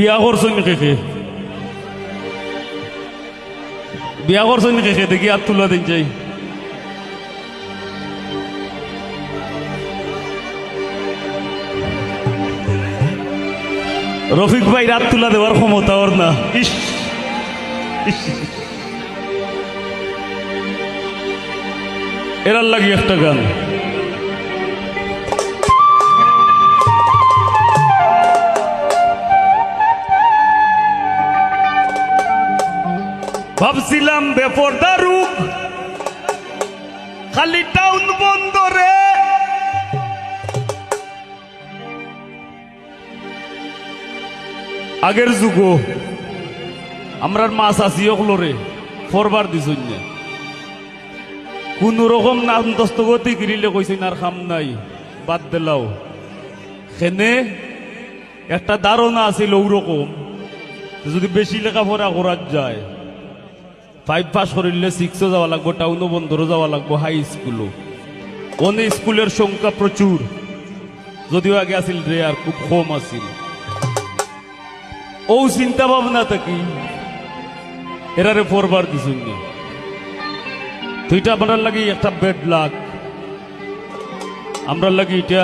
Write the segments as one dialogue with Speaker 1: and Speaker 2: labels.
Speaker 1: বিয়া করছেন কে বিয়া করছেন কে দেখি আর তুলা দিন যাই। রফিক ভাই রাত তুলা দেওয়ার ক্ষমতা ওর না। ইস। এরার লাগি একটা গান। ভাবছিলাম বেপরদা রূপ। খালি টাউন বন্দরে আগের যুগ, আমরার মাছ আছি ওগুলোরে ফরবার দিছুন না কোন রকম নাম দস্তগতি গিরিলে কইছেন আর খাম নাই, বাদ দিলাও সেনে একটা ধারণা আছিল ওরকম যদি বেশি লেখাপড়া করার যায় ফাইভ পাস করিলে সিক্সও যাওয়া লাগবো টাউনও বন্ধরও যাওয়া লাগবো হাই স্কুলও অনেক স্কুলের সংখ্যা প্রচুর। যদিও আগে আছিল রে, আর খুব কম আছিল। ও চিন্তা ভাবনা থাকি, এরারে ফোরবার দিছুন না। দুইটা আপনার লাগি একটা বেড লাগ আমরা লাগি এটা,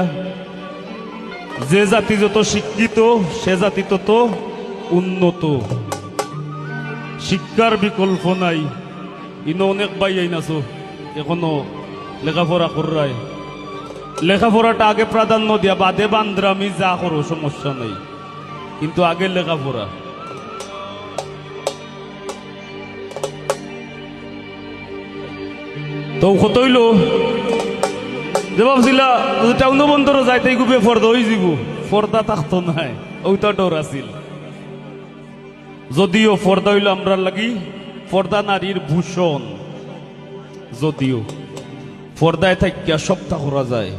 Speaker 1: যে জাতি যত শিক্ষিত, সে জাতি তত উন্নত। শিক্ষার বিকল্প নাই। ইনো অনেক বাই আইনাছো এখনও লেখাপড়া কররাই লেখাপড়াটা আগে প্রাধান্য দিয়া, বাদে বান্দ্রামি যা করো সমস্যা নেই। কিন্তু আগে লেখাপড়া। তো কতইল? যে ভাবছিলা টাউন বন্দর যাইতে গুবে ফর্দা হয়ে যাব। ফর্দা থাকতো নাই ওইটা ডর আছিল। যদিও ফর্দা হইল আমরা লাগি, ফর্দা নারীর ভূষণ। যদিও ফর্দায় থাকিয়া সপ্তাহ করা যায়।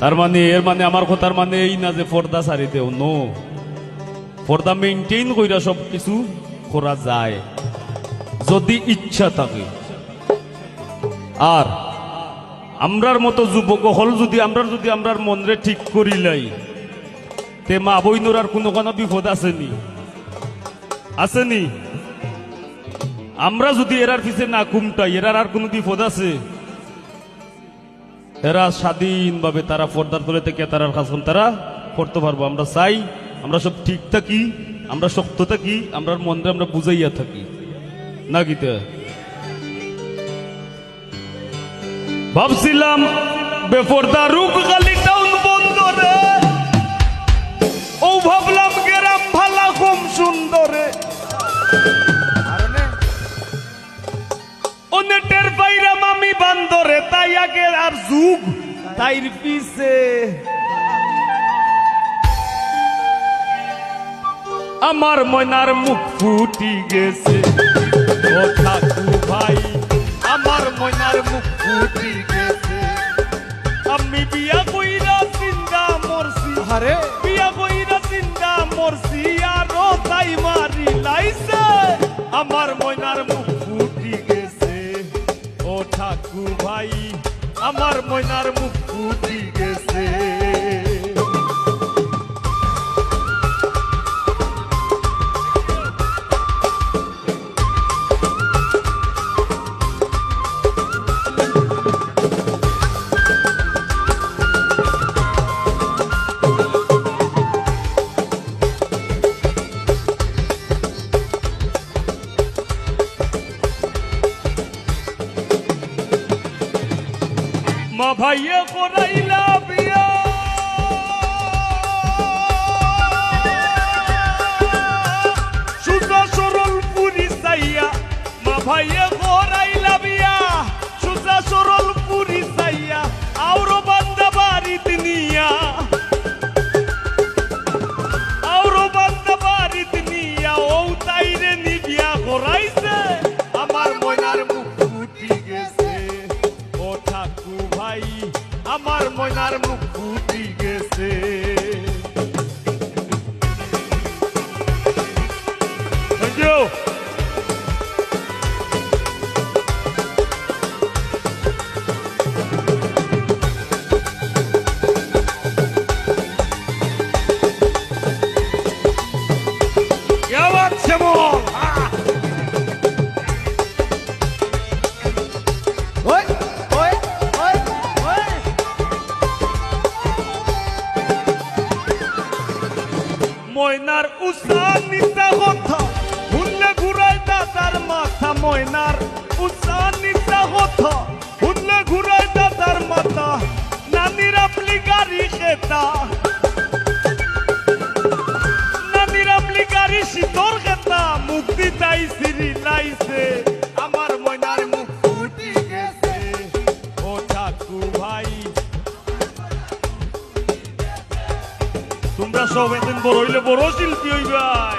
Speaker 1: তার মানে এর মানে আমার কথার মানে এই না যে পর্দা সারি দেও, নো। পর্দা মেনটেইন কইরা সব কিছু করা যায়, যদি ইচ্ছা থাকে। আর আমরার মতো যুবক হল যদি আমরা যদি আমরার মনরে ঠিক করিলাই তে মা বইনোর আর কোনো কোনো বিপদ আসেনি। আসেনি। আমরা যদি এরার পিছে না কুমটাই, এরার আর কোনো বিপদ আছে? এরা স্বাধীনভাবে তারা পর্দার তলে থেকে তারা কাজ তারা করতে পারব। আমরা চাই, আমরা সব ঠিক থাকি, আমরা শক্ত থাকি, আমরা মনরে আমরা বুঝাইয়া থাকি। না গীতে ভাবছিলাম বেপর্দা রূপ খালি আর যুগ তাইর পিছে। আমার ময়নার মুখ ফুটি গেছে। ও ঠাকু ভাই আমার ময়নার মুখ ফুটি গেছে। আমি বিয়া কইরা চিন্তা মরছি।
Speaker 2: আরে
Speaker 1: বিয়া কইরা চিন্তা মরছি আর তাই মারি লাইছে। আমার ময়নার মুখ ফুটি গেছে। ও ঠাকু ভাই আমার ময়নার মুখ ভাইয়ে করাইলা বিয়া। সুজা সরল পুরি সাইয়া মা ভাইয়ে আমার ময়নার উষা নিশা কথা হুনলে ঘুরাই দাদার মাথা ময়নার উষা নিশা কথা হুনলে ঘুরাই দাদার মাথা। নানির আপনি গাড়ি খেতা বড় হইলে বড় শিল্পী হইবাই।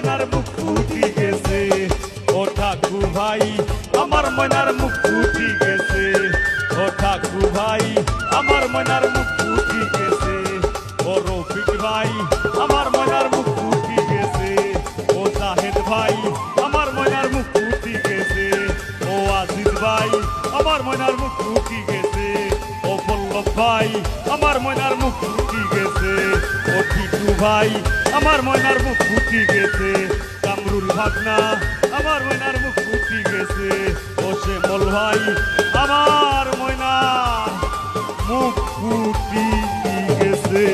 Speaker 1: ময়নার মুখ ফুটি গেছে। ও ঠাকু ভাই, আমার ময়নার মুখ ফুটি গেছে। ও রফিক ভাই, আমার ময়নার মুখ ফুটি গেছে। ও জাহেদ ভাই, আমার ময়নার মুখ ফুটি গেছে। ও আজিজ ভাই, আমার ময়নার মুখ ফুটি গেছে। ও পল্লব ভাই, আমার ময়নার মুখ ফুটি গেছে। ও টিটু ভাই, আমার ময়নার মুখ ফুটি গেছে। কামরুল ভাগনা আমার ময়নার মুখ ফুটি গেছে। ও বল ভাই আমার ময়না মুখ ফুটি গেছে।